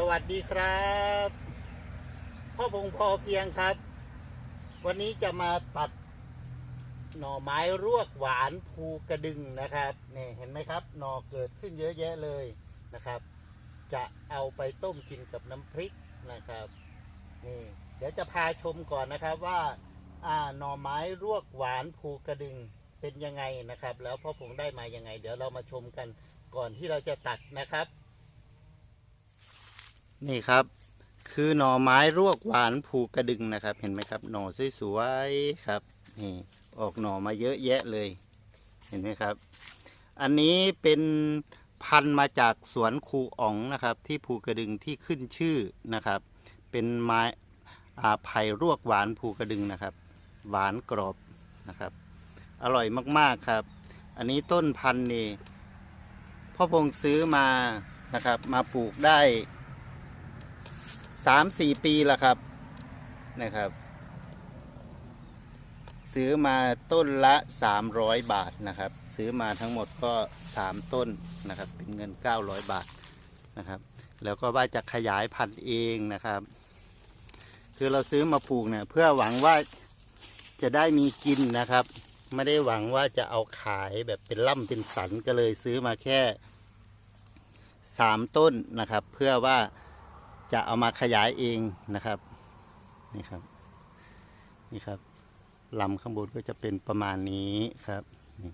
สวัสดีครับ พ่อพงพอเพียงครับ วันนี้จะมาตัดหน่อไม้รวกหวานภูกระดึงนะครับนี่เห็นไหมครับ หน่อเกิดขึ้นเยอะแยะเลยนะครับ จะเอาไปต้มกินกับน้ำพริกนะครับนี่เดี๋ยวจะพาชมก่อนนะครับว่าอ่าหน่อไม้รวกหวานภูกระดึงเป็นยังไงนะครับ แล้วพ่อพงได้มายังไง เดี๋ยวเรามาชมกันก่อนที่เราจะตัดนะครับ นี่ครับ คือหน่อไม้รวกหวานภูกระดึงนะครับ เห็นไหมครับ หน่อสวยๆครับนี่ออกหน่อมาเยอะแยะเลย เห็นไหมครับ อันนี้เป็นพันธุ์มาจากสวนครูอ๋องนะครับ ที่ภูกระดึงที่ขึ้นชื่อนะครับ เป็นไม้อาไผ่รวกหวานภูกระดึงนะครับ หวานกรอบนะครับ อร่อยมากๆครับ อันนี้ต้นพันธุ์นี่พ่อพงซื้อมานะครับ มาปลูกได้ สามสี่ปีแล้วครับนะครับ ซื้อมาต้นละ300บาทนะครับ ซื้อมาทั้งหมดก็3ต้นนะครับ เป็นเงิน900บาทนะครับ แล้วก็ว่าจะขยายพันธุ์เองนะครับ คือเราซื้อมาปลูกเนี่ยเพื่อหวังว่าจะได้มีกินนะครับ ไม่ได้หวังว่าจะเอาขายแบบเป็นล่ำเป็นสันก็เลยซื้อมาแค่3ต้นนะครับ เพื่อว่า จะเอามาขยายเองนะครับนี่ครับนี่ครับลำข้างบนก็จะเป็นประมาณนี้ครับนี่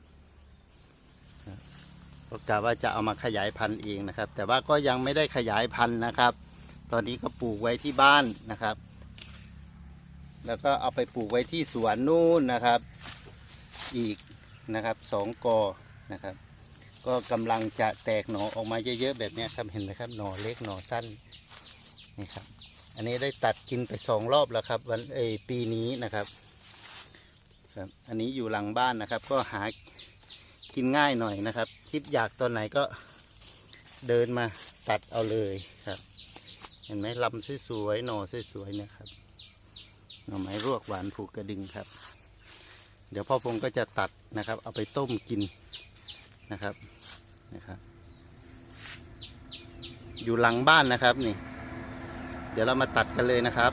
ครับก็กะว่าจะเอามาขยายพันธุ์เองนะครับ แต่ว่าก็ยังไม่ได้ขยายพันธุ์นะครับ ตอนนี้ก็ปลูกไว้ที่บ้านนะครับ แล้วก็เอาไปปลูกไว้ที่สวนนู่นนะครับ อีกนะครับสองกอนะครับ ก็กำลังจะแตกหน่อออกมาเยอะๆแบบนี้ครับเห็นไหมครับหน่อเล็กหน่อสั้น นี่ครับ อันนี้ได้ตัดกินไปสองรอบแล้วครับ วันเอปีนี้นะครับครับ อันนี้อยู่หลังบ้านนะครับ ก็หากินง่ายหน่อยนะครับ คิดอยากตอนไหนก็เดินมาตัดเอาเลยครับ เห็นไหมลำสวยๆหน่อสวยๆนะครับหน่อไม้รวกหวานผูกกระดึงครับ เดี๋ยวพ่อพงก็จะตัดนะครับ เอาไปต้มกินนะครับนะครับ อยู่หลังบ้านนะครับนี่ เดี๋ยวเรามาตัดกันเลยนะครับ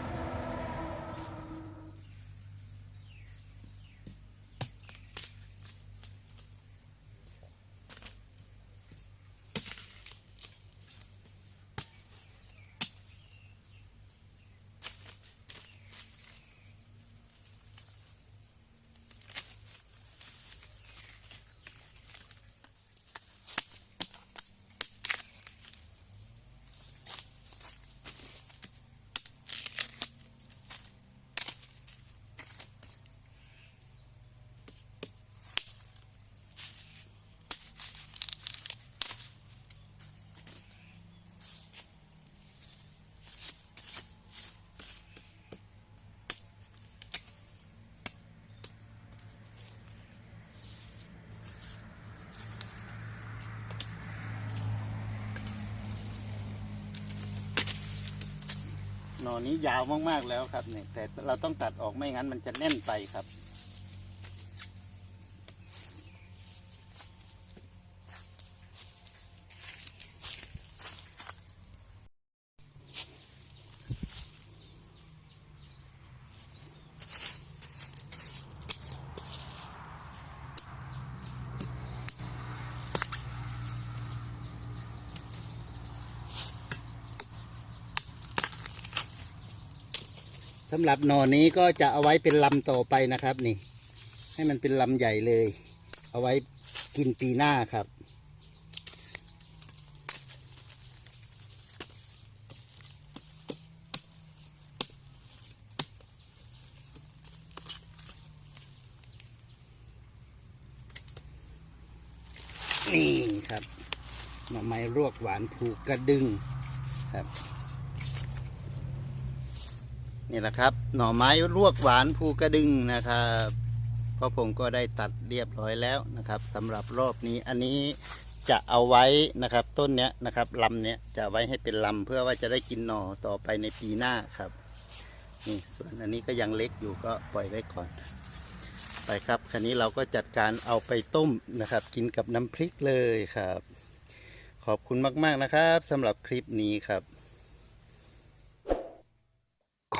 หน่อนี้ยาวมากๆแล้วครับเนี่ยแต่เราต้องตัดออกไม่งั้นมันจะแน่นไปครับ สำหรับหน่อนี้ก็จะเอาไว้เป็นลำต่อไปนะครับนี่ ให้มันเป็นลำใหญ่เลย เอาไว้กินปีหน้าครับ นี่ครับหน่อไม้รวกหวานผูกกระดึงครับ นี่แหละครับ หน่อไม้ลวกหวานภูกระดึงนะครับพ่อผมก็ได้ตัดเรียบร้อยแล้วนะครับสำหรับรอบนี้อันนี้จะเอาไว้นะครับต้นเนี้ยนะครับลำเนี้ยจะไว้ให้เป็นลำเพื่อว่าจะได้กินหน่อต่อไปในปีหน้าครับนี่ส่วนอันนี้ก็ยังเล็กอยู่ก็ปล่อยไว้ก่อน ไปครับคันนี้เราก็จัดการเอาไปต้มนะครับ กินกับน้ำพริกเลยครับ ขอบคุณมากๆนะครับสำหรับคลิปนี้ครับ